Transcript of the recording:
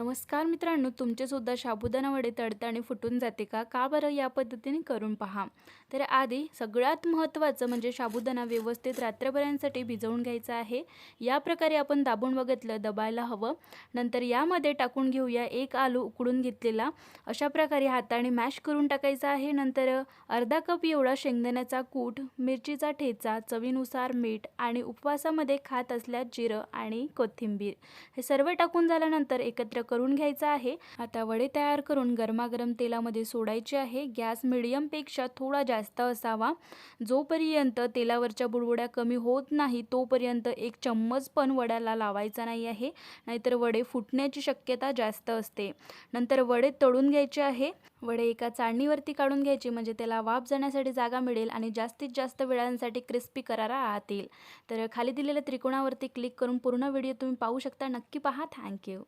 नमस्कार मित्रांनो तुमचेसुद्धा साबुदाणा वडे तडताने फुटून जाते का? का बरं या पद्धतीने करून पहा. तर आधी सगळ्यात महत्त्वाचं म्हणजे साबुदाणा व्यवस्थित रात्रभरांसाठी भिजवून घ्यायचा आहे. या प्रकारे आपण दाबून बघितलं दबायला हवं. नंतर यामध्ये टाकून घेऊया एक आलू उकडून घेतलेला. अशा प्रकारे हाताने मॅश करून टाकायचा आहे. नंतर अर्धा कप एवढा शेंगदाण्याचा कूट मिरचीचा ठेचा चवीनुसार मीठ आणि उपवासामध्ये खात असल्यास जिरं आणि कोथिंबीर हे सर्व टाकून झाल्यानंतर एकत्र करून घ्यायचा आहे. आता वडे तयार करून गरमागरम तेलामध्ये सोडायचे आहे. गॅस मिडियमपेक्षा थोडा जास्त असावा. जोपर्यंत तेलावरच्या बुडबुड्या कमी होत नाही तोपर्यंत एक चम्मच पण वड्याला लावायचा नाही आहे. नाहीतर वडे फुटण्याची शक्यता जास्त असते. नंतर वडे तळून घ्यायचे आहे. वडे एका चाळणीवरती काढून घ्यायचे म्हणजे त्याला वाफ जाण्यासाठी जागा मिळेल आणि जास्तीत जास्त वेळांसाठी क्रिस्पी करायला राहतील. तर खाली दिलेल्या त्रिकोणावरती क्लिक करून पूर्ण व्हिडिओ तुम्ही पाहू शकता. नक्की पहा. थँक्यू